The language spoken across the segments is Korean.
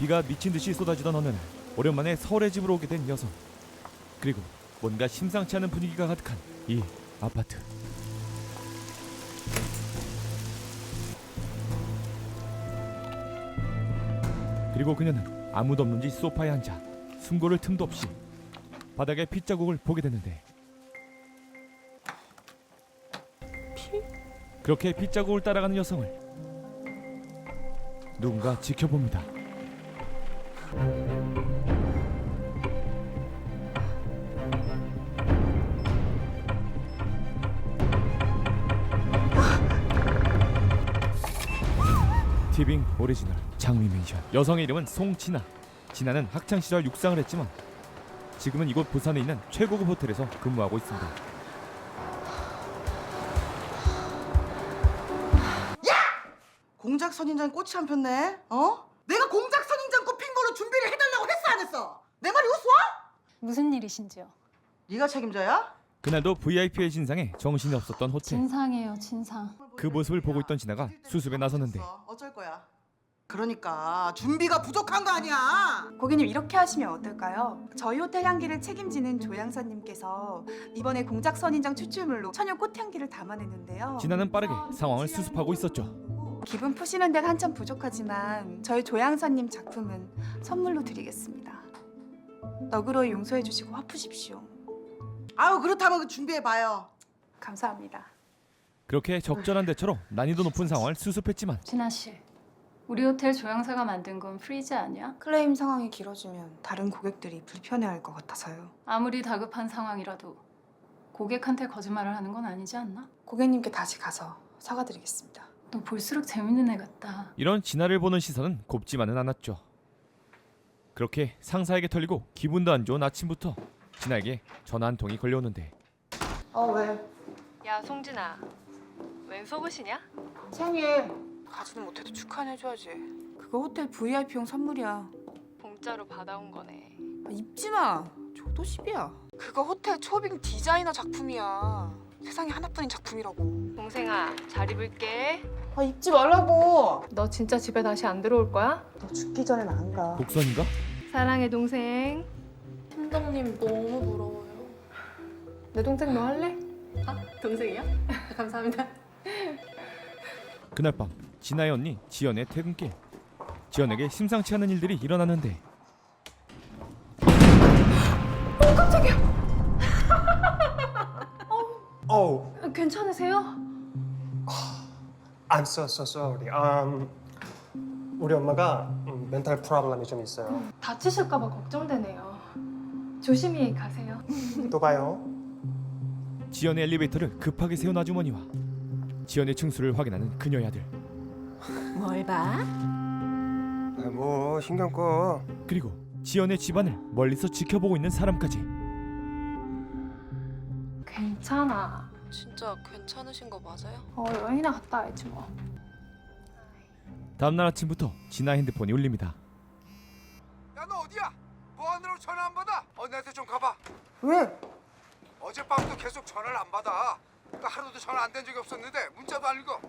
비가 미친 듯이 쏟아지던 어느 날 오랜만에 서울의 집으로 오게 된 여성. 그리고 뭔가 심상치 않은 분위기가 가득한 이 아파트. 그리고 그녀는 아무도 없는 집 소파에 앉아 숨고를 틈도 없이 바닥에 핏자국을 보게 됐는데. 그렇게 핏자국을 따라가는 여성을 누군가 지켜봅니다. 티빙 오리지널 장미 맨션 여성의 이름은 송진아 진아는 학창 시절 육상을 했지만 지금은 이곳 부산에 있는 최고급 호텔에서 근무하고 있습니다. 공작 선인장 꽃이 안 폈네. 어? 내가 공작 선인장 꽃 핀 걸로 준비를 해달라고 했어 안 했어? 내 말이 우스워? 무슨 일이신지요? 네가 책임져야? 그날도 VIP의 진상에 정신이 없었던 호텔 진상이에요, 진상. 그 모습을 보고 있던 진아가 수습에 나섰는데 어쩔 거야? 그러니까 준비가 부족한 거 아니야. 고객님 이렇게 하시면 어떨까요? 저희 호텔 향기를 책임지는 조향사님께서 이번에 공작 선 인장 추출물로 천연 꽃향기를 담아냈는데요. 진아는 빠르게 상황을 수습하고 있었죠. 기분 푸시는 데는 한참 부족하지만 저희 조향사님 작품은 선물로 드리겠습니다. 너그러 용서해 주시고 화푸십시오. 아유 그렇다면 그 준비해 봐요. 감사합니다. 그렇게 적절한 대처로 난이도 높은 상황을 수습했지만 진아 씨, 우리 호텔 조향사가 만든 건 프리즈 아니야? 클레임 상황이 길어지면 다른 고객들이 불편해할 것 같아서요. 아무리 다급한 상황이라도 고객한테 거짓말을 하는 건 아니지 않나? 고객님께 다시 가서 사과드리겠습니다. 너 볼수록 재밌는 애 같다. 이런 진아를 보는 시선은 곱지만은 않았죠. 그렇게 상사에게 털리고 기분도 안 좋은 아침부터 진아에게 전화 한 통이 걸려오는데 어 왜? 야 송진아 웬 속옷이냐? 생일 가지도 못해도 축하해줘야지. 그거 호텔 VIP용 선물이야. 공짜로 받아온 거네 아, 입지 마. 저도 10이야. 그거 호텔 초빙 디자이너 작품이야. 세상에 하나뿐인 작품이라고. 동생아 잘 입을게 아 입지 말라고. 너 진짜 집에 다시 안 들어올 거야? 너 죽기 전엔 안 가. 복선인가? 사랑해 동생 팀장님 너무 부러워요. 내 동생 너 할래? 아 동생이야? 감사합니다 그날 밤 진아의 언니 지연의 퇴근길 지연에게 심상치 않은 일들이 일어나는데 Oh, 괜찮으세요? I'm so so sorry. Um, 우리 엄마가 음, 멘탈 프로블럼이 좀 있어요. 다치실까봐 걱정되네요. 조심히 가세요. 또 봐요. 지연의 엘리베이터를 급하게 세운 아주머니와 지연의 층수를 확인하는 그녀의 아들 뭘 봐? 아, 뭐 신경 꺼. 그리고 지연의 집안을 멀리서 지켜보고 있는 사람까지 괜찮아. 진짜 괜찮으신 거 맞아요? 어 여행이나 갔다 와야지 뭐. 다음날 아침부터 진아 핸드폰이 울립니다 야 너 어디야? 보안으로 전화 안 받아? 언니한테 좀 가봐 왜? 어젯밤부터 계속 전화를 안 받아 그러니까 하루도 전화 안 된 적이 없었는데 문자도 안 읽어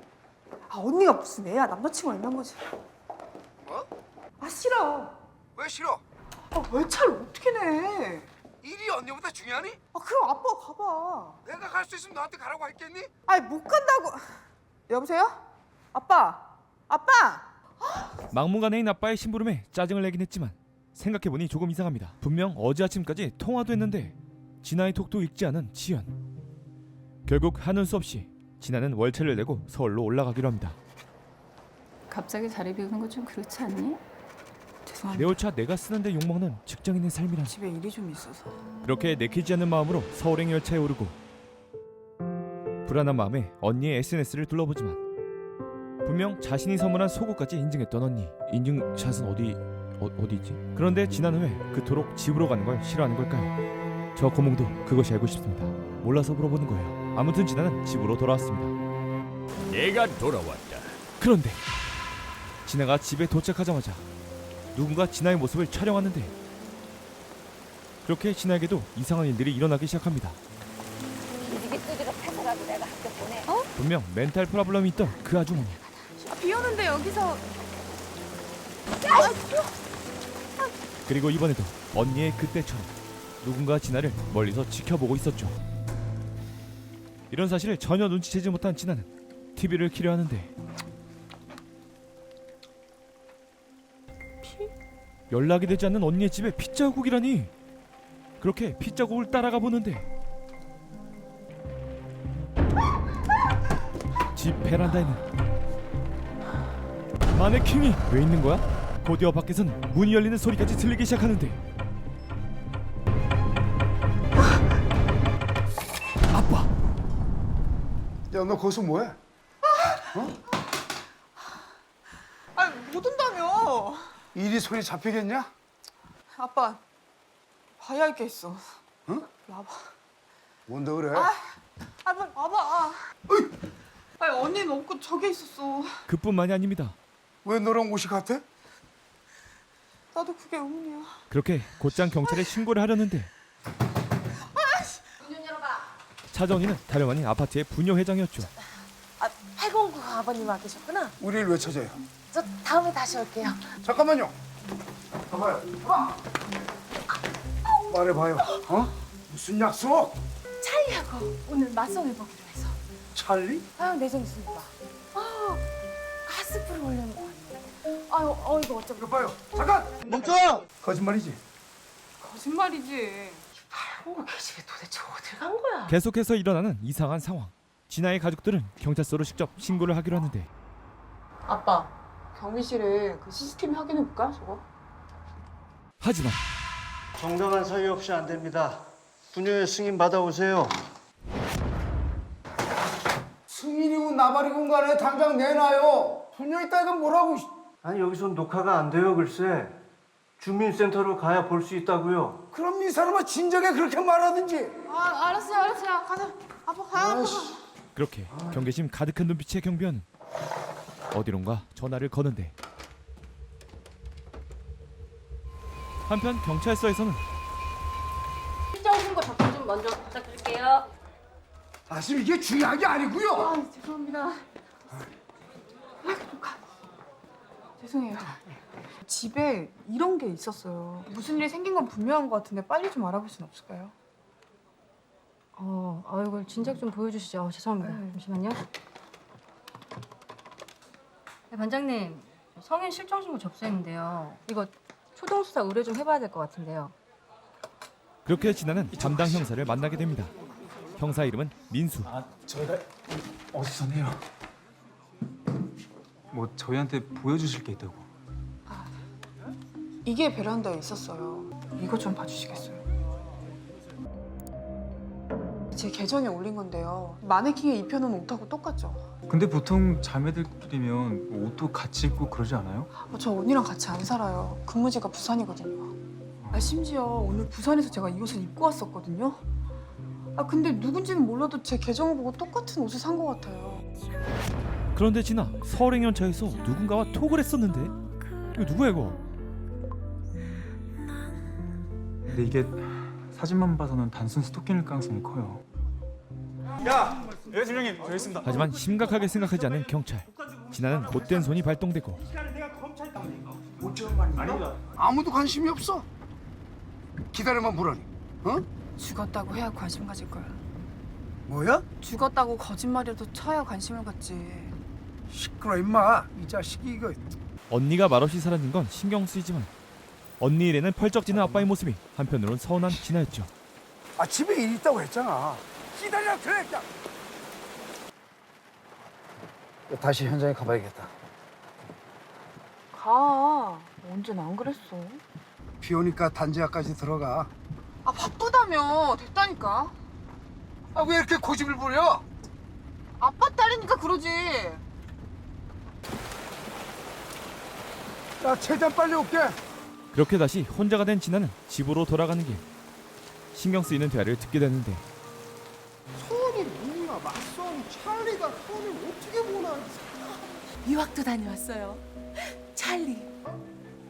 아 언니가 무슨 애야? 남자친구 있는 거지. 뭐? 아 싫어. 왜 싫어? 아 외차를 어떻게 내? 일이 언니보다 중요하니? 아 그럼 아빠가 가봐. 내가 갈 수 있으면 너한테 가라고 했겠니? 아니 못 간다고. 여보세요? 아빠. 아빠. 막무가내인 아빠의 심부름에 짜증을 내긴 했지만 생각해보니 조금 이상합니다. 분명 어제 아침까지 통화도 했는데 진아의 톡도 읽지 않은 지연. 결국 하는 수 없이 진아는 월차를 내고 서울로 올라가기로 합니다. 갑자기 자리 비우는 거 좀 그렇지 않니? 죄송합니다. 내 월차 내가 쓰는데 욕먹는 직장인의 삶이란 집에 일이 좀 있어서. 그렇게 내키지 않는 마음으로 서울행 열차에 오르고 불안한 마음에 언니의 SNS를 둘러보지만 분명 자신이 선물한 속옷까지 인증했던 언니 인증샷은 어디 어, 어디 있지? 그런데 지난 후에 그토록 집으로 가는 걸 싫어하는 걸까요? 저 고몽도 그것이 알고 싶습니다. 몰라서 물어보는 거예요. 아무튼 진아는 집으로 돌아왔습니다. 내가 돌아왔다. 그런데 진아가 집에 도착하자마자 누군가 진아의 모습을 촬영하는데 그렇게 진아에게도 이상한 일들이 일어나기 시작합니다. 분명 멘탈 프로블럼이 있던 그 아주머니 비 오는데 여기서. 그리고 이번에도 언니의 그때처럼 누군가 진아를 멀리서 지켜보고 있었죠. 이런 사실을 전혀 눈치채지 못한 진아는 TV를 키려 하는데. 연락이 되지 않는 언니의 집에 핏자국이라니. 그렇게 핏자국을 따라가 보는데. 집 베란다에는 마네킹이 왜 있는 거야? 곧이어 밖에선 문이 열리는 소리까지 들리기 시작하는데 아빠 야 너 거기서 뭐해? 아, 못 온다며. 일이 손에 잡히겠냐? 아빠, 봐야 할 게 있어. 응? 와봐. 뭔데 그래? 아, 빨리 와봐. 아니, 언니는 없고 저기 있었어. 그뿐만이 아닙니다 왜 너랑 옷이 같아? 나도 그게 의문이야. 그렇게 곧장 경찰에 신고를 하려는데 찾아온 이는 다름 아닌 아파트의 부녀 회장이었죠 아, 809 아버님 와 계셨구나. 우리를 왜 찾아요? 저 다음에 다시 올게요. 잠깐만요. 봐봐요. 말해봐요. 어? 무슨 약속? 찰리하고 오늘 맞송해 보기로 해서. 찰리? 아유 내정 있습 아유 어 이거 어쩌면 이거 봐요. 잠깐. 멈춰. 거짓말이지. 거짓말이지. 어, 걔 집에 도대체 어딜 간 거야? 계속해서 일어나는 이상한 상황 진아의 가족들은 경찰서로 직접 신고를 하기로 하는데 아빠, 경비실에 그 CCTV 확인해 볼까, 저거? 하지만 정당한 사유 없이 안 됩니다. 분유의 승인 받아오세요. 승인이고 나발이고 간에 당장 내놔요. 분녀 있다 이건 뭐라고? 아니 여기선 녹화가 안 돼요 글쎄. 주민센터로 가야 볼 수 있다고요. 그럼 이 사람아 진작에 그렇게 말하든지. 아, 알았어요, 알았어요. 가자. 아빠 가야 그렇게 경계심 가득한 눈빛의 경비원은 어디론가 전화를 거는데 한편 경찰서에서는 실종 신고 접수 좀 먼저 부탁드릴게요. 아 지금 이게 중요한 게 아니고요. 아, 죄송합니다. 죄송해요. 집에 이런 게 있었어요. 무슨 일이 생긴 건 분명한 것 같은데 빨리 좀 알아볼 순 없을까요? 어, 얼굴 진작 좀 보여주시죠. 어, 죄송합니다. 네. 잠시만요. 네, 반장님, 성인 실종 신고 접수했는데요. 이거 초동 수사 의뢰 좀 해봐야 될 것 같은데요. 그렇게 진아는 담당 형사를 만나게 됩니다. 형사 이름은 민수. 저희가 어디서 내요? 뭐 저희한테 보여주실 게 있다고. 이게 베란다에 있었어요. 이거 좀 봐주시겠어요? 제 계정에 올린 건데요. 마네킹에 입혀놓은 옷하고 똑같죠? 근데 보통 자매들끼리면 뭐 옷도 같이 입고 그러지 않아요? 어, 저 언니랑 같이 안 살아요. 근무지가 부산이거든요. 아, 심지어 오늘 부산에서 제가 이 옷을 입고 왔었거든요. 아 근데 누군지는 몰라도 제 계정을 보고 똑같은 옷을 산 것 같아요. 그런데 진아 서울 행연차에서 누군가와 톡을 했었는데 이거 누구야 이거? 근데 이게 사진만 봐서는 단순 스토킹일 가능성이 커요. 야, 예 팀장님 저희 있습니다. 하지만 심각하게 생각하지 않는 경찰. 진아는 못된 손이 발동되고 아무도 관심이 없어. 기다려만 보라니. 어? 죽었다고 해야 관심 가질 거야. 뭐야? 죽었다고 거짓말이라도 쳐야 관심을 갖지. 시끄러 임마. 이 자식이 이거. 언니가 말없이 사라진 건 신경 쓰이지만 언니 일에는 펄쩍 지는 아빠의 모습이 한편으론 서운한 진아였죠. 아 집에 일 있다고 했잖아. 기다려 그래. 야. 다시 현장에 가봐야겠다. 가. 언제나 안 그랬어. 비 오니까 단지하까지 들어가. 아 바쁘다며. 됐다니까. 아 왜 이렇게 고집을 부려? 아빠 딸이니까 그러지. 야 최대한 빨리 올게. 그렇게 다시 혼자가 된 진아는 집으로 돌아가는 길 신경 쓰이는 대화를 듣게 되는데 손이 뭐야 맞선 찰리가 손을 어떻게 보나? 유학도 다녀왔어요. 찰리.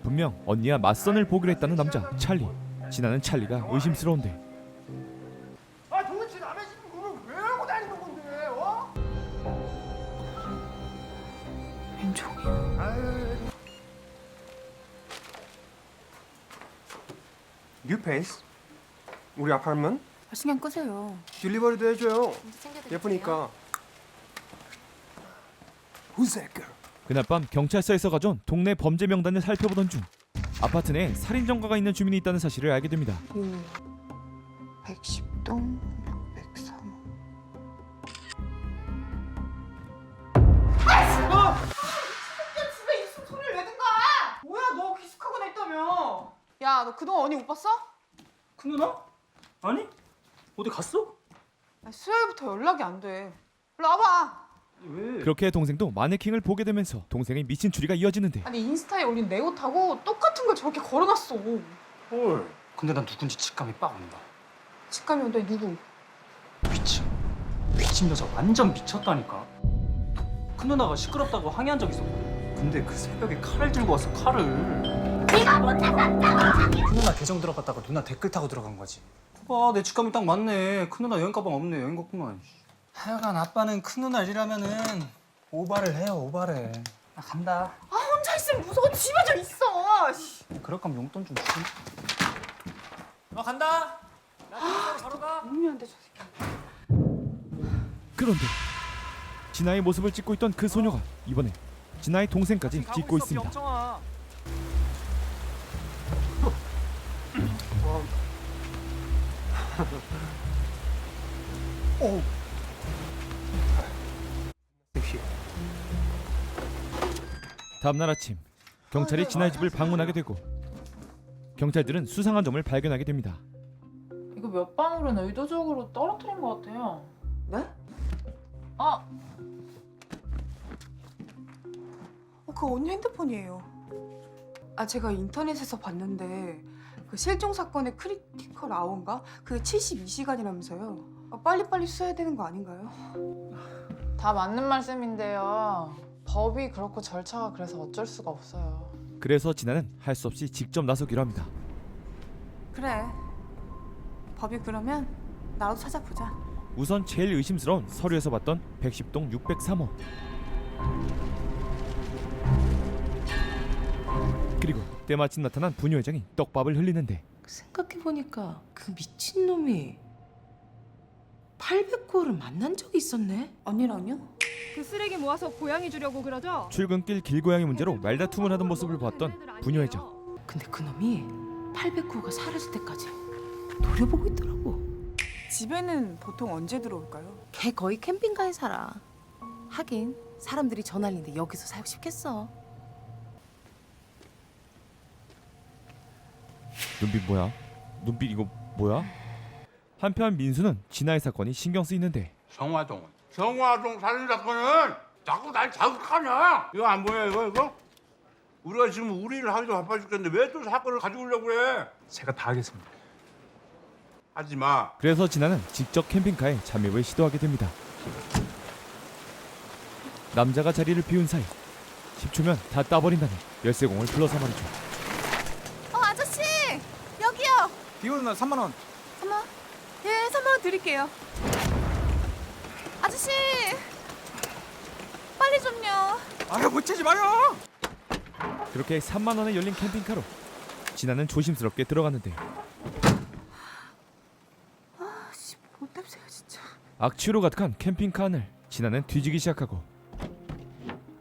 분명 언니와 맞선을 보기로 했다는 남자 찰리 진아는 찰리가 의심스러운데 뉴페이스 우리 아파트먼 아, 신경 끄세요. 딜리버리도 해줘요. 예쁘니까. Who's that girl? 그날 밤 경찰서에서 가져온 동네 범죄 명단을 살펴보던 중 아파트 내에 살인 전과가 있는 주민이 있다는 사실을 알게 됩니다. 110동 야 너 그동안 언니 못 봤어? 큰 누나? 아니? 어디 갔어? 아, 수요일부터 연락이 안 돼. 일로 와봐. 왜? 그렇게 동생도 마네킹을 보게 되면서 동생의 미친 추리가 이어지는데 아니 인스타에 올린 내 옷하고 똑같은 걸 저렇게 걸어놨어. 헐. 근데 난 누군지 직감이 빡 온다. 직감이 온다 누구? 미친. 미친 여자 완전 미쳤다니까. 큰 누나가 시끄럽다고 항의한 적 있었거든. 근데 그 새벽에 칼을 들고 와서 칼을. 네가 못 찾았다고. 큰 누나 계정 들어갔다가 누나 댓글 타고 들어간 거지. 봐, 내 직감이 딱 맞네. 큰 누나 여행 가방 없네. 여행 갔구만. 하여간 아빠는 큰 누나 일이라면은 오바를 해요. 오바를. 나 간다. 아 혼자 있으면 무서워 집에 좀 있어. 씨. 그럴 거면 용돈 좀 주지. 나 간다. 나 바로 가. 의미한데 저 새끼. 그런데 진아의 모습을 찍고 있던 그 소녀가 이번에 진아의 동생까지 찍고 있습니다. 다음날 아침 경찰이 진아의 집을 방문하게 되고 경찰들은 수상한 점을 발견하게 됩니다. 이거 몇 방울은 의도적으로 떨어뜨린 것 같아요. 네? 아, 어, 그 언니 핸드폰이에요. 아 제가 인터넷에서 봤는데 그 실종 사건의 크리티컬 아워인가? 그게 72시간이라면서요. 아, 빨리빨리 수사해야 되는 거 아닌가요? 다 맞는 말씀인데요. 법이 그렇고 절차가 그래서 어쩔 수가 없어요. 그래서 진아는 할 수 없이 직접 나서기로 합니다. 그래. 법이 그러면 나도 찾아보자. 우선 제일 의심스러운 서류에서 봤던 110동 603호 때마침 나타난 부녀 회장이 떡밥을 흘리는데 생각해보니까 그 미친놈이 800호를 만난 적이 있었네? 언니랑요? 그 쓰레기 모아서 고양이 주려고 그러죠? 출근길 길고양이 문제로 말다툼을 하던 모습을 봤던 부녀 회장 근데 그놈이 800호가 사라질 때까지 노려보고 있더라고 집에는 보통 언제 들어올까요? 걔 거의 캠핑카에 살아 하긴 사람들이 저 난리인데 여기서 살고 싶겠어 눈빛 뭐야? 눈빛 이거 뭐야? 한편 민수는 진아의 사건이 신경 쓰이는데 정화동 정화동 살인 사건은 자꾸 날 자극하냐 이거 안 보여 이거 이거 우리가 지금 우리 일 하기도 바빠 죽겠는데 왜 또 사건을 가지고 오려고 그래 제가 다 하겠습니다. 하지 마 그래서 진아는 직접 캠핑카에 잠입을 시도하게 됩니다. 남자가 자리를 비운 사이 10초면 다 따버린다는 열쇠공을 불러서 말이죠. 어 아저씨 여기요. 비 오는 날 3만 원. 3만 예 3만 원 드릴게요. 아저씨 빨리 좀요. 아유 못 치지 마요. 그렇게 3만 원에 열린 캠핑카로 진아는 조심스럽게 들어갔는데 아씨 못 냄새야 진짜. 악취로 가득한 캠핑카 안을 진아는 뒤지기 시작하고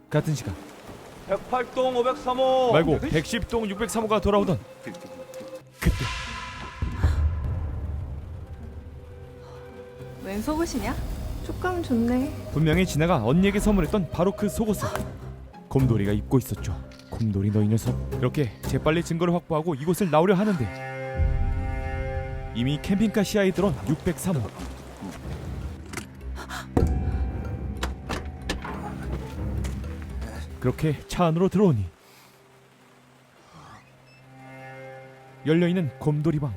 같은 시간 108동 503호. 말고 110동 603호가 돌아오던 그때 웬 속옷이냐? 촉감 좋네. 분명히 진아가 언니에게 선물했던 바로 그 속옷을 곰돌이가 입고 있었죠. 곰돌이 너 이 녀석. 그렇게 재빨리 증거를 확보하고 이곳을 나오려 하는데 이미 캠핑카 시야에 들어온 603호. 그렇게 차 안으로 들어오니 열려 있는 곰돌이 방.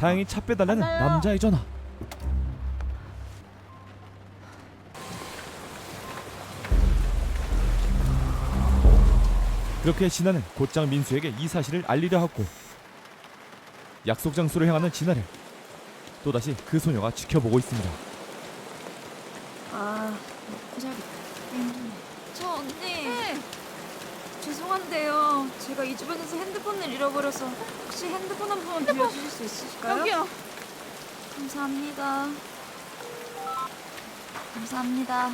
다행히 차 빼달라는 남자의 전화. 그렇게 진아는 곧장 민수에게 이 사실을 알리려 하고 약속 장소로 향하는 진아를 또다시 그 소녀가 지켜보고 있습니다. 아, 고생하겠다. 저 언니. 죄송한데요. 제가 이 주변에서 핸드폰을 잃어버려서 혹시 핸드폰 한 번만 빌려주실 수 있으실까요? 여기요. 감사합니다. 감사합니다.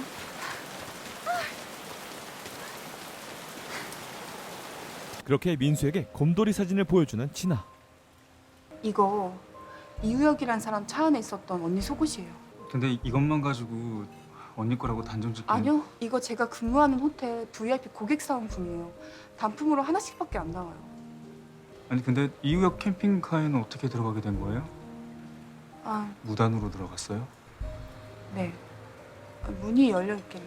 그렇게 민수에게 곰돌이 사진을 보여주는 진아. 이거 이우혁이란 사람 차 안에 있었던 언니 속옷이에요. 근데 이것만 가지고 언니 거라고 단정 짓기 아니요, 이거 제가 근무하는 호텔 VIP 고객 사은품이에요. 단품으로 하나씩밖에 안 나와요. 아니 근데 이우혁 캠핑카에는 어떻게 들어가게 된 거예요? 아, 무단으로 들어갔어요? 네. 아, 문이 열려 있길래.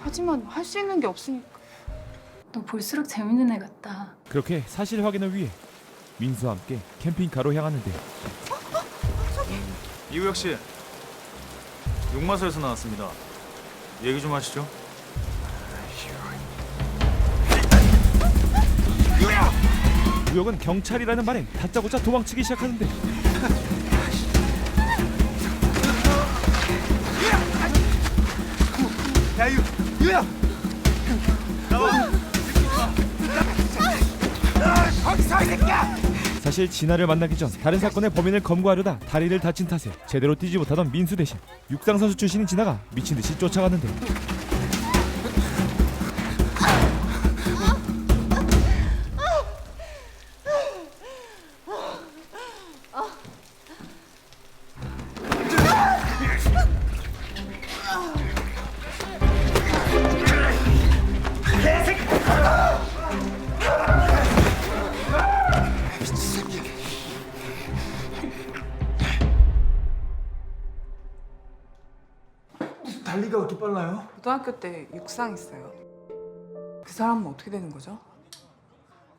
하지만 할 수 있는 게 없으니까. 너 볼수록 재밌는 애 같다. 그렇게 사실 확인을 위해 민수와 함께 캠핑카로 향하는데 이우혁 씨 용마사에서 나왔습니다. 얘기 좀 하시죠. 우혁은 경찰이라는 말에 다짜고짜 도망치기 시작하는데 사실 진아를 만나기 전 다른 사건의 범인을 검거하려다 다리를 다친 탓에 제대로 뛰지 못하던 민수 대신 육상 선수 출신인 진아가 미친 듯이 쫓아가는데 달리가 그렇게 빨라요? 고등학교 때 육상했어요. 그 사람은 어떻게 되는 거죠?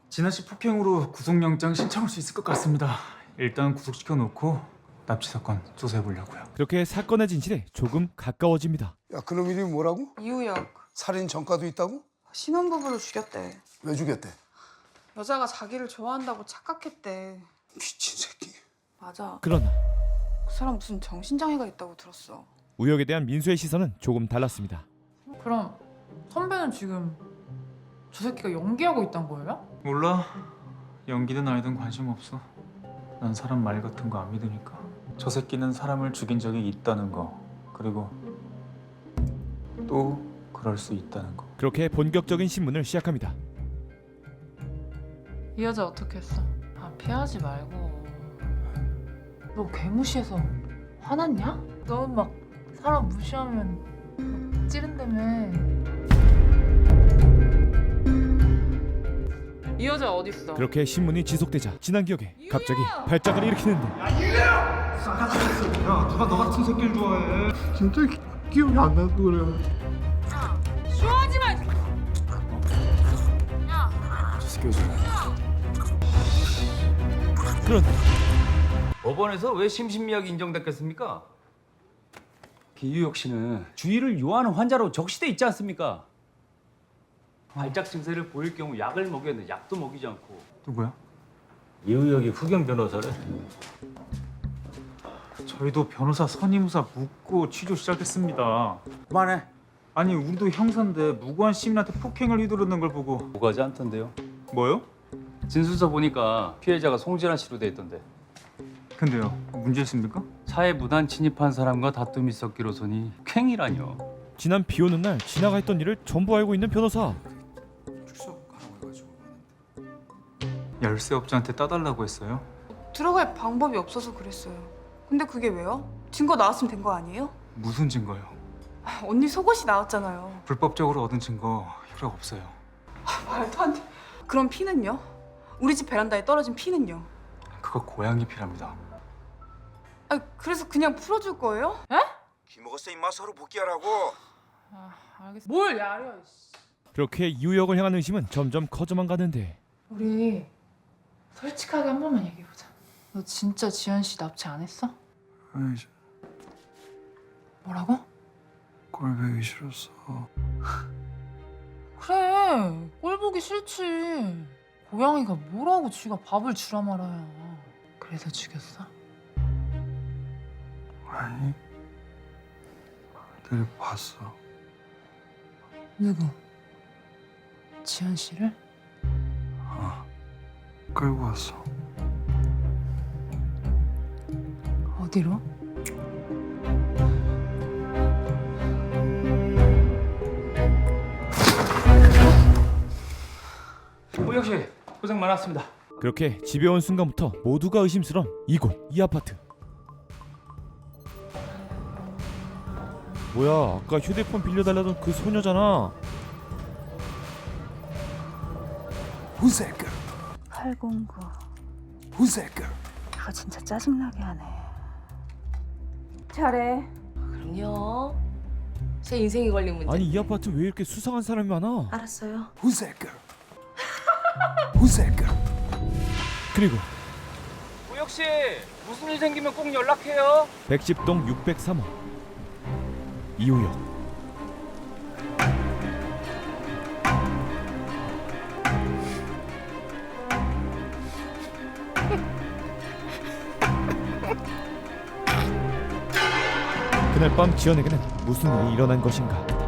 진아 씨 폭행으로 구속영장 신청할 수 있을 것 같습니다. 일단 구속시켜 놓고 납치 사건 조사해 보려고요. 그렇게 사건의 진실에 조금 가까워집니다. 야 그놈 이름이 뭐라고? 이우혁 살인 전과도 있다고? 신혼부부를 죽였대. 왜 죽였대? 여자가 자기를 좋아한다고 착각했대. 미친 새끼. 맞아. 그러나 그 사람 무슨 정신장애가 있다고 들었어. 우혁에 대한 민수의 시선은 조금 달랐습니다. 그럼 선배는 지금 저 새끼가 연기하고 있단 거예요? 몰라. 연기든 아니든 관심 없어. 난 사람 말 같은 거 안 믿으니까. 저 새끼는 사람을 죽인 적이 있다는 거. 그리고 또 그럴 수 있다는 거. 그렇게 본격적인 신문을 시작합니다. 이 여자 어떻게 했어? 아 피하지 말고 너 개무시해서 화났냐? 너는 막 사람 무시하면 막 찌른다며 이 여자 어딨어? 그렇게 신문이 지속되자 지난 기억에 갑자기 발작을 일으키는데 야, 누가 너 같은 새끼를 좋아해? 진짜 기, 기억이 안 나서 그래. 저 새끼 왜 저래? 그런데 법원에서 왜 심신미약이 인정됐겠습니까? 기유혁 씨는 주의를 요하는 환자로 적시돼 있지 않습니까? 발작 증세를 보일 경우 약을 먹였는데 약도 먹이지 않고 누구야? 이우혁이 후견 변호사래. 저희도 변호사 선임사 묻고 취조 시작했습니다. 그만해. 아니 우리도 형사인데 무고한 시민한테 폭행을 휘두르는 걸 보고 오가지 않던데요. 뭐요? 진술서 보니까 피해자가 송진아 씨로 돼 있던데 근데요 문제 있습니까? 차에 무단 침입한 사람과 다툼이 있었기로서니 쾌이라뇨. 지난 비 오는 날 지나가 했던 일을 전부 알고 있는 변호사 열쇠 업자한테 따달라고 했어요. 들어갈 방법이 없어서 그랬어요. 근데 그게 왜요? 증거 나왔으면 된 거 아니에요? 무슨 증거요? 아, 언니 속옷이 나왔잖아요. 불법적으로 얻은 증거 혈액 없어요. 말도 안 돼. 그럼 피는요? 우리 집 베란다에 떨어진 피는요? 그거 고양이 피랍니다. 아, 그래서 그냥 풀어줄 거예요? 기먹었어 임마 서로 복귀하라고. 아 알겠어 뭘 야려 씨. 그렇게 이우혁을 향한 의심은 점점 커져만 가는데 우리 솔직하게 한 번만 얘기해 보자 너너 진짜 지현 씨 납치 안 했어? 아니, 뭐라고? 꼴보기 싫었어. 그래 꼴 보기 싫지 고양이가 뭐라고 쥐가 밥을 주라 말아야 그래서 죽였어? 아니, 늘 봤어. 누구? 지현 씨를? 어, 끌고 왔어. 어디로? 우혁 씨 고생 많았습니다. 그렇게 집에 온 순간부터 모두가 의심스러운 이곳 이 아파트. 뭐야 아까 휴대폰 빌려달라던 그 소녀잖아. Who's that girl? 809 Who's that girl? 이거 진짜 짜증나게 하네 잘해 그럼요. 제 인생이 걸린 문제. 아니 이 아파트 왜 이렇게 수상한 사람이 많아? 알았어요. Who's that girl? Who's that girl? 그리고 우혁 씨 무슨 일 생기면 꼭 연락해요. 110동 603호 이우혁 그날 밤 지연에게는 무슨 일이 일어난 것인가